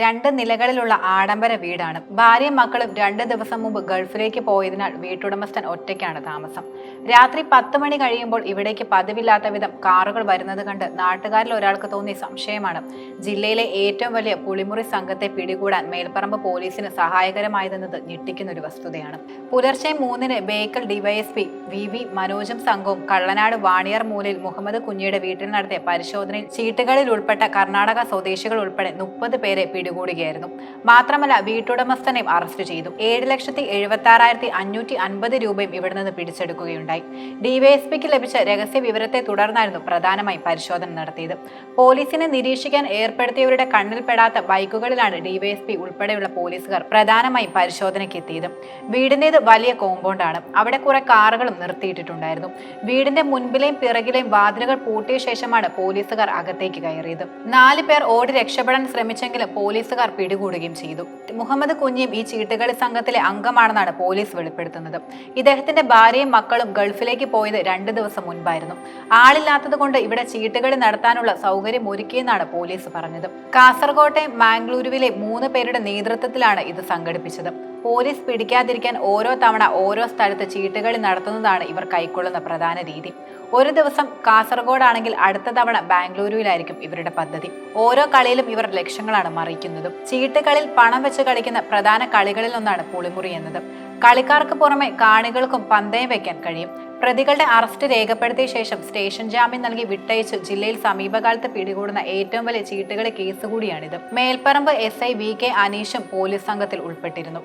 രണ്ട് നിലകളിലുള്ള ആഡംബര വീടാണ്. ഭാര്യയും മക്കളും രണ്ട് ദിവസം മുമ്പ് ഗൾഫിലേക്ക് പോയതിനാൽ വീട്ടുടമസ്ഥൻ ഒറ്റയ്ക്കാണ് താമസം. രാത്രി പത്ത് മണി കഴിയുമ്പോൾ ഇവിടേക്ക് പതിവില്ലാത്ത വിധം കാറുകൾ വരുന്നത് കണ്ട് നാട്ടുകാരിൽ ഒരാൾക്ക് തോന്നിയ സംശയമാണ്. ജില്ലയിലെ ഏറ്റവും വലിയ പുളിമുറി സംഘത്തെ പിടികൂടാൻ മേൽപ്പറമ്പ് പോലീസിന് സഹായകരമായതെന്നത് ഞെട്ടിക്കുന്ന ഒരു വസ്തുതയാണ്. പുലർച്ചെ മൂന്നിന് ബേക്കൽ ഡിവൈഎസ്പി വി വി മനോജും സംഘവും കള്ളനാട് വാണിയർ മൂലയിൽ മുഹമ്മദ് കുഞ്ഞിയുടെ വീട്ടിൽ നടത്തിയ പരിശോധനയിൽ ചീട്ടുകളിൽ ഉൾപ്പെട്ട കർണാടക സ്വദേശികൾ ഉൾപ്പെടെ മുപ്പത് പേരെ പിടികൂടുകയായിരുന്നു. മാത്രമല്ല വീട്ടുടമസ്ഥനെയും അറസ്റ്റ് ചെയ്തു. ഏഴ് ലക്ഷത്തി എഴുപത്തി ആറായിരത്തി അഞ്ഞൂറ്റി അൻപത് രൂപയും ഇവിടെ നിന്ന് പിടിച്ചെടുക്കുകയുണ്ടായി. ഡിവൈഎസ്പിക്ക് ലഭിച്ച രഹസ്യ വിവരത്തെ തുടർന്നായിരുന്നു പ്രധാനമായും പരിശോധന നടത്തിയത്. പോലീസിനെ നിരീക്ഷിക്കാൻ ഏർപ്പെടുത്തിയവരുടെ കണ്ണിൽപ്പെടാത്ത ബൈക്കുകളിലാണ് ഡിവൈഎസ്പി ഉൾപ്പെടെയുള്ള പോലീസുകാർ പ്രധാനമായും പരിശോധനയ്ക്ക് എത്തിയത് വീടിന്റേത് വലിയ കോമ്പൗണ്ടാണ്. അവിടെ കുറെ കാറുകളും നിർത്തിയിട്ടിട്ടുണ്ടായിരുന്നു. വീടിന്റെ മുൻപിലെയും പിറകിലെയും വാതിലുകൾ പൂട്ടിയ ശേഷമാണ് പോലീസുകാർ അകത്തേക്ക് കയറിയത്. നാല് പേർ ഓടി രക്ഷപ്പെടാൻ ശ്രമിച്ചെങ്കിലും പോലീസുകാർ പിടികൂടുകയും ചെയ്തു. മുഹമ്മദ് കുഞ്ഞിയും ഈ ചീട്ടുകളി സംഘത്തിലെ അംഗമാണെന്നാണ് പോലീസ് വെളിപ്പെടുത്തുന്നത്. ഇദ്ദേഹത്തിന്റെ ഭാര്യയും മക്കളും ഗൾഫിലേക്ക് പോയത് രണ്ട് ദിവസം മുൻപായിരുന്നു. ആളില്ലാത്തത് കൊണ്ട് ഇവിടെ ചീട്ടുകളി നടത്താനുള്ള സൗകര്യം ഒരുക്കിയെന്നാണ് പോലീസ് പറഞ്ഞത്. കാസർകോട്ടെ മാംഗ്ലൂരുവിലെ മൂന്ന് പേരുടെ നേതൃത്വത്തിലാണ് ഇത് സംഘടിപ്പിച്ചത്. പോലീസ് പിടിക്കാതിരിക്കാൻ ഓരോ തവണ ഓരോ സ്ഥലത്ത് ചീട്ടുകളി നടത്തുന്നതാണ് ഇവർ കൈക്കൊള്ളുന്ന പ്രധാന രീതി. ഒരു ദിവസം കാസർഗോഡാണെങ്കിൽ അടുത്ത തവണ ബാംഗ്ലൂരുവിലായിരിക്കും ഇവരുടെ പദ്ധതി. ഓരോ കളിയിലും ഇവർ ലക്ഷ്യങ്ങളാണ് മറിക്കുന്നതും ചീട്ടുകളിൽ പണം വെച്ച് കളിക്കുന്ന പ്രധാന കളികളിൽ ഒന്നാണ് പുളിമുറി എന്നത്. കളിക്കാർക്ക് പുറമെ കാണികൾക്കും പന്തയം വയ്ക്കാൻ കഴിയും. പ്രതികളുടെ അറസ്റ്റ് രേഖപ്പെടുത്തിയ ശേഷം സ്റ്റേഷൻ ജാമ്യം നൽകി വിട്ടയച്ച്. ജില്ലയിൽ സമീപകാലത്ത് പിടികൂടുന്ന ഏറ്റവും വലിയ ചീട്ടുകളി കേസ് കൂടിയാണിത്. Melparamba S I V K അനീഷും police സംഘത്തിൽ ഉൾപ്പെട്ടിരുന്നു.